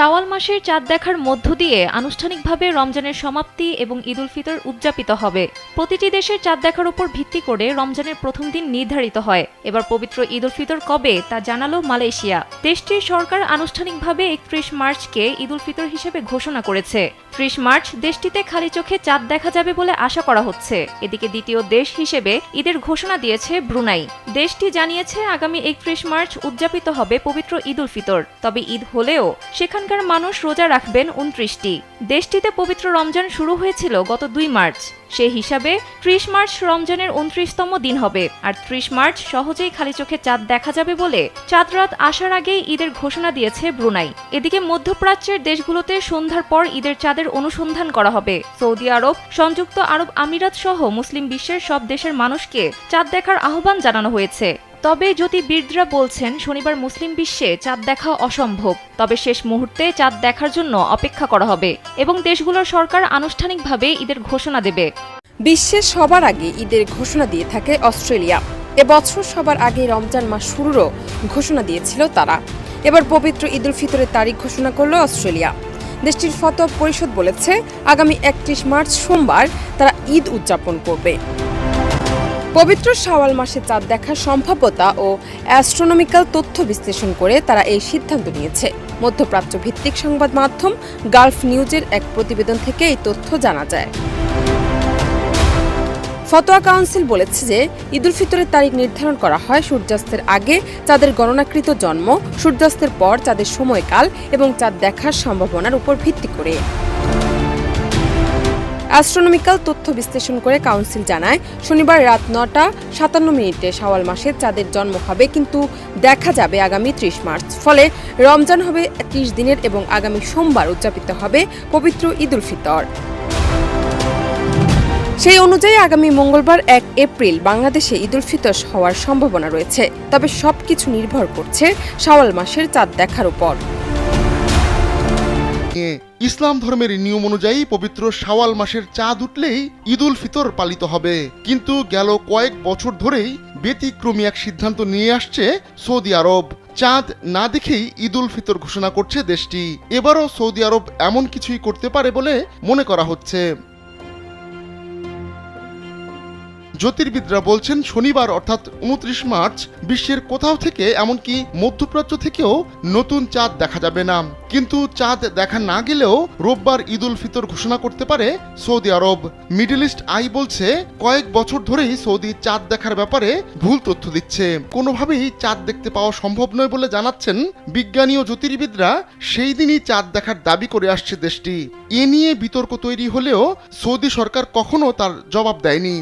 শাওয়াল মাসের চাঁদ দেখার মধ্য দিয়ে আনুষ্ঠানিকভাবে রমজানের সমাপ্তি এবং ঈদ উল ফিতর উদযাপিত হবে। প্রতিটি দেশের চাঁদ দেখার উপর ভিত্তি করে রমজানের প্রথম দিন নির্ধারিত হয়। এবার পবিত্র ঈদ উল ফিতর কবে তা জানালো মালয়েশিয়া। দেশটির সরকার আনুষ্ঠানিকভাবে একত্রিশ মার্চকে ঈদ উল ফিতর হিসেবে ঘোষণা করেছে। ত্রিশ মার্চ দেশটিতে খালি চোখে চাঁদ দেখা যাবে বলে আশা করা হচ্ছে। এদিকে দ্বিতীয় দেশ হিসেবে ঈদের ঘোষণা দিয়েছে ব্রুনাই। দেশটি জানিয়েছে আগামী একত্রিশ মার্চ উদযাপিত হবে পবিত্র ঈদ উল ফিতর। তবে ঈদ হলেও সেখানকার মানুষ রোজা রাখবেন উনত্রিশটি। দেশটিতে পবিত্র রমজান শুরু হয়েছিল গত দুই মার্চ। সে হিসাবে ত্রিশ মার্চ রমজানের উনত্রিশতম দিন হবে। আর ত্রিশ মার্চ সহজেই খালি চোখে চাঁদ দেখা যাবে বলে চাঁদ রাত আসার আগেই ঈদের ঘোষণা দিয়েছে ব্রুনাই। এদিকে মধ্যপ্রাচ্যের দেশগুলোতে সন্ধ্যার পর ঈদের চাঁদের অনুসন্ধান করা হবে। সৌদি আরব, সংযুক্ত আরব আমিরাত সহ মুসলিম বিশ্বের সব দেশের মানুষকে চাঁদ দেখার আহ্বান জানানো হয়েছে। তবে জ্যোতির্বিদরা বলছেন শনিবার মুসলিম বিশ্বে চাঁদ দেখা অসম্ভব, তবে শেষ মুহূর্তে চাঁদ দেখার জন্য অপেক্ষা করা হবে এবং দেশগুলোর সরকার আনুষ্ঠানিকভাবে ঈদের ঘোষণা দেবে। বিশ্বের সবার আগে ঈদের ঘোষণা দিয়ে থাকে অস্ট্রেলিয়া। এবছর সবার আগে রমজান মাস শুরুরও ঘোষণা দিয়েছিল তারা। এবার পবিত্র ঈদুল ফিতরের তারিখ ঘোষণা করল অস্ট্রেলিয়া। দেশটির ফতোয়া পরিষদ বলেছে, আগামী একত্রিশ মার্চ সোমবার তারা ঈদ উদযাপন করবে। পবিত্র শাওয়াল মাসে চাঁদ দেখার সম্ভাব্যতা ও অ্যাস্ট্রোনমিক্যাল তথ্য বিশ্লেষণ করে তারা এই সিদ্ধান্ত নিয়েছে। মধ্যপ্রাচ্য ভিত্তিক সংবাদ মাধ্যম গালফ নিউজের এক প্রতিবেদন থেকে এই তথ্য জানা যায়। ফতোয়া কাউন্সিল বলেছে যে ঈদুল ফিতরের তারিখ নির্ধারণ করা হয় সূর্যাস্তের আগে চাঁদের গণনাকৃত জন্ম, সূর্যাস্তের পর চাঁদের সময়কাল এবং চাঁদ দেখার সম্ভাবনার উপর ভিত্তি করে। অ্যাস্ট্রোনমিক্যাল তথ্য বিশ্লেষণ করে কাউন্সিল জানায়, শনিবার রাত নটা সাতান্ন মিনিটে শাওয়াল মাসে চাঁদের জন্ম হবে, কিন্তু দেখা যাবে আগামী ত্রিশ মার্চ। ফলে রমজান হবে ত্রিশ দিনের এবং আগামী সোমবার উদযাপিত হবে পবিত্র ঈদুল ফিতর। সেই অনুযায়ী আগামী মঙ্গলবার এক এপ্রিল বাংলাদেশে ঈদুল ফিতর হওয়ার সম্ভাবনা রয়েছে, তবে সবকিছু নির্ভর করছে শাওয়াল মাসের চাঁদ দেখার উপর। নিয়ে ইসলাম ধর্মের নিয়ম অনুযায়ী পবিত্র শাওয়াল মাসের চাঁদ উঠলেই ঈদুল ফিতর পালিত হবে। কিন্তু গেল কয়েক বছর ধরেই ব্যতিক্রমী এক সিদ্ধান্ত নিয়ে আসছে সৌদি আরব। চাঁদ না দেখেই ঈদ উল ফিতর ঘোষণা করছে দেশটি। এবারও সৌদি আরব এমন কিছুই করতে পারে বলে মনে করা হচ্ছে। জ্যোতির্বিদরা বলছেন, শনিবার অর্থাৎ উনত্রিশ মার্চ বিশ্বের কোথাও থেকে, এমনকি মধ্যপ্রাচ্য থেকেও নতুন চাঁদ দেখা যাবে না। কিন্তু চাঁদ দেখা না গেলেও রোববার ঈদুল ফিতর ঘোষণা করতে পারে সৌদি আরব। মিডল ইস্ট আই বলছে, কয়েক বছর ধরেই সৌদি চাঁদ দেখার ব্যাপারে ভুল তথ্য দিচ্ছে। কোনোভাবেই চাঁদ দেখতে পাওয়া সম্ভব নয় বলে জানাচ্ছেন বিজ্ঞানী ও জ্যোতির্বিদরা। সেই দিনই চাঁদ দেখার দাবি করে আসছে দেশটি। এ নিয়ে বিতর্ক তৈরি হলেও সৌদি সরকার কখনো তার জবাব দেয়নি।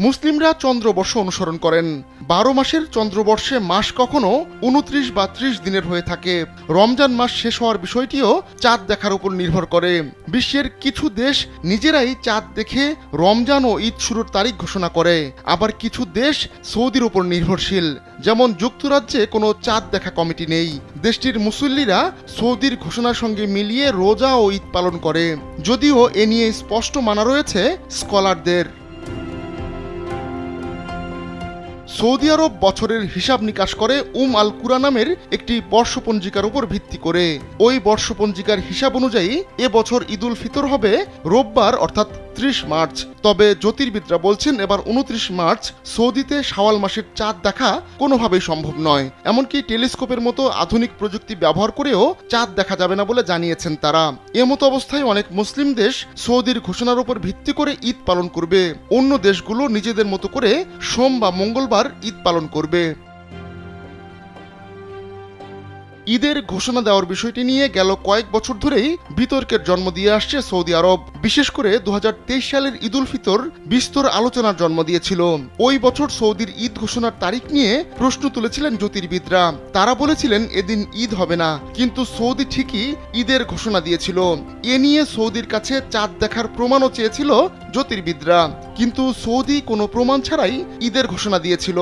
মুসলিমরা চন্দ্রবর্ষ অনুসরণ করেন। বারো মাসের চন্দ্রবর্ষে মাস কখনো উনত্রিশ বা ত্রিশ দিনের হয়ে থাকে। রমজান মাস শেষ হওয়ার বিষয়টিও চাঁদ দেখার উপর নির্ভর করে। বিশ্বের কিছু দেশ নিজেরাই চাঁদ দেখে রমজান ও ঈদ শুরুর তারিখ ঘোষণা করে। আবার কিছু দেশ সৌদির উপর নির্ভরশীল। যেমন যুক্তরাজ্যে কোনো চাঁদ দেখা কমিটি নেই। দেশটির মুসল্লিরা সৌদির ঘোষণার সঙ্গে মিলিয়ে রোজা ও ঈদ পালন করে। যদিও এ নিয়ে স্পষ্ট মানা রয়েছে স্কলারদের। সৌদি আরব বছরের হিসাব নিকাশ করে উম আল কুরা নামের একটি বর্ষপঞ্জিকার উপর ভিত্তি করে। ওই বর্ষপঞ্জিকার হিসাব অনুযায়ী এ বছর ঈদুল ফিতর হবে রোববার, অর্থাৎ ত্রিশ মার্চ। তবে জ্যোতির্বিদরা বলছেন এবার উনত্রিশ মার্চ সৌদিতে শাওয়াল মাসের চাঁদ দেখা কোনোভাবেই সম্ভব নয়। এমনকি টেলিস্কোপের মতো আধুনিক প্রযুক্তি ব্যবহার করেও চাঁদ দেখা যাবে না বলে জানিয়েছেন তারা। এ এমতো অবস্থায় অনেক মুসলিম দেশ সৌদির ঘোষণার উপর ভিত্তি করে ঈদ পালন করবে। অন্য দেশগুলো নিজেদের মতো করে সোম বা মঙ্গলবার ঈদ পালন করবে। ঈদের ঘোষণা দেওয়ার বিষয়টি নিয়ে গেল কয়েক বছর ধরেই বিতর্কের জন্ম দিয়ে আসছে সৌদি আরব। বিশেষ করে দু হাজার তেইশ সালের ঈদুল ফিতর বিস্তর আলোচনার জন্ম দিয়েছিল। ওই বছর সৌদির ঈদ ঘোষণার তারিখ নিয়ে প্রশ্ন তুলেছিলেন জ্যোতির্বিদরা। তারা বলেছিলেন, এদিন ঈদ হবে না। কিন্তু সৌদি ঠিকই ঈদের ঘোষণা দিয়েছিল। এ নিয়ে সৌদির কাছে চাঁদ দেখার প্রমাণও চেয়েছিল জ্যোতির্বিদরা। কিন্তু সৌদি কোনো প্রমাণ ছাড়াই ঈদের ঘোষণা দিয়েছিল।